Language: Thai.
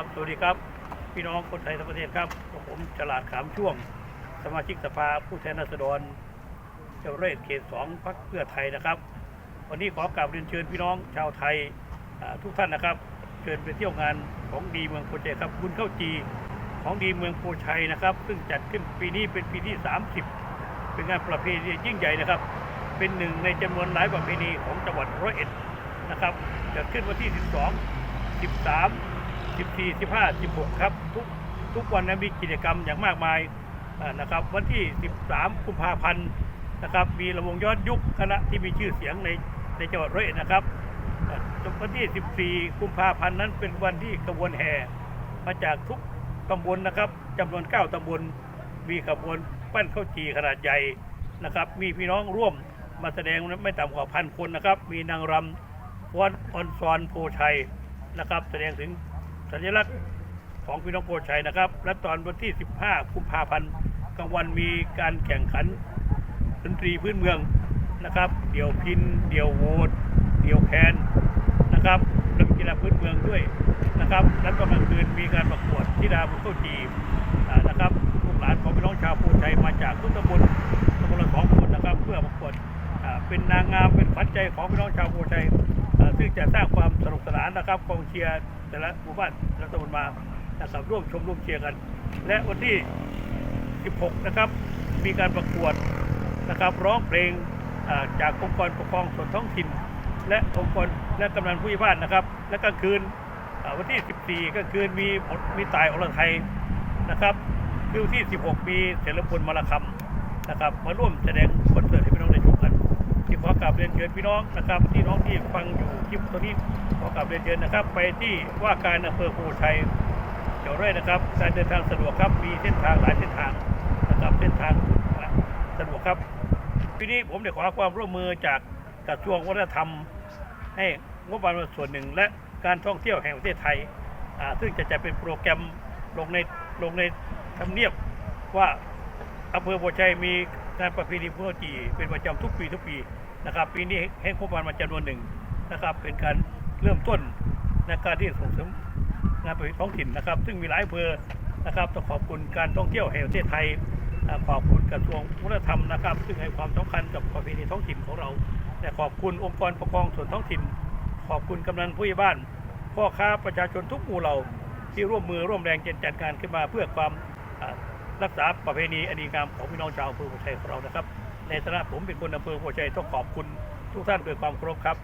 สวัสดีครับ พี่น้องคนไทยทั้งประเทศครับ ผมฉลาดขามช่วง สมาชิกสภาผู้แทนราษฎรเจ้าเรศเขตสองพรรคเพื่อไทยนะครับ วันนี้ขอกราบเรียนเชิญพี่น้องชาวไทยทุกท่านนะครับ เชิญไปเที่ยวงานของดีเมืองโพชัยครับบุญเข้าจีของดีเมืองโพชัยนะครับ ซึ่งจัดขึ้นปีนี้เป็นปีที่ 30 เป็นงานประเพณียิ่งใหญ่นะครับ เป็นหนึ่งในจำนวนหลายประเพณีของจังหวัดร้อยเอ็ดนะครับจัดขึ้นวันที่ 12 13 14 15 16 ครับ ทุกทุกวันนะมีกิจกรรมอย่างมากมายนะครับ วันที่ 13 กุมภาพันธ์นะครับ มีระวงย้อนยุคคณะที่มีชื่อเสียงในในจังหวัดร้อยเอ็ดนะครับวันที่ 14 กุมภาพันธ์นั้นเป็นวันที่ขบวนแห่มาจากทุกตำบลนะครับจำนวน 9 ตำบล มีขบวนปั้นข้าวจีขนาดใหญ่นะครับ มีพี่น้องร่วมมาแสดงไม่ต่ำกว่าพันคนนะครับ มีนางรำวันออนซอนโพชัยนะครับ แสดงถึง สัญลักษณ์ของพี่น้องโพชัยนะครับ และตอนวันที่ 15 กุมภาพันธ์กลางวันมีการแข่งขันดนตรีพื้นเมืองนะครับ เดี่ยวพิน เดี่ยวโวดเดี่ยวแคนนะครับและมีกีฬาพื้นเมืองด้วยนะครับ และตอนกลางคืนมีการประกวดธิดาบุญเข้าจีนะครับลูกหลานของพี่น้องชาวโพชัยมาจากทุกตำบลตำบลละสองคนนะครับ เพื่อประกวดเป็นนางงามเป็นขวัญใจของพี่น้องชาวโพชัยซึ่งจะสร้างความสนุกสนานนะครับกองเชียร์ แต่ละหมู่บ้านแต่ละตำบลมานะครับร่วมชมร่วมเชียร์กัน และวันที่ 16 นะครับ มีการประกวดนะครับร้องเพลงจากองค์กรปกครองส่วนท้องถิ่น และองค์กรและกำนันผู้ใหญ่บ้านนะครับ และกลางคืนวันที่ 14 ก็คือมีมีตายอรไทยนะครับคือวันที่ 16 มีเสรพลมรคำนะครับ มาร่วมแสดงคอนเสิร์ตให้พี่น้องได้ชมกัน ขอกราบเรียนเชิญพี่น้องนะครับพี่น้องที่ฟังอยู่คลิปตัวนี้ขอกราบเรียนเชิญนะครับ ไปที่ว่าการอำเภอโพชัยเดี๋ยวด้วยนะครับการเดินทางสะดวกครับมีเส้นทางหลายเส้นทางนะครับเส้นทางสะดวกครับทีนี้ผมได้ขอความร่วมมือจากกระทรวงวัฒนธรรม ให้งบประมาณส่วนหนึ่ง และการท่องเที่ยวแห่งประเทศไทยซึ่งจะจัดเป็นโปรแกรมลงในลงในทำเนียบว่าอำเภอโพชัยมีงานประเพณีพุทธจีเป็นประจำทุกปีทุกปี นะครับปีนี้ให้งบประมาณมาจำนวนหนึ่งนะครับ เป็นการเริ่มต้นในการที่ส่งเสริมงานประท้องถิ่นนะครับ ซึ่งมีหลายอำเภอนะครับต้องขอบคุณการท่องเที่ยวแห่งประเทศไทยขอบคุณกระทรวงวัฒนธรรมนะครับ ซึ่งให้ความสำคัญกับประเพณีท้องถิ่นของเราและขอบคุณองค์กรปกครองส่วนท้องถิ่น ขอบคุณกำนันผู้ใหญ่บ้านพ่อค้าประชาชนทุกหมู่เหล่าที่ร่วมมือร่วมแรงจัดการขึ้นมาเพื่อความรักษาประเพณีอันดีงามของพี่น้องชาวอำเภอโพชัยของเรานะครับ ในฐานะผมเป็นคนอำเภอโพชัยต้องขอบคุณทุกท่านด้วยความเคารพครับ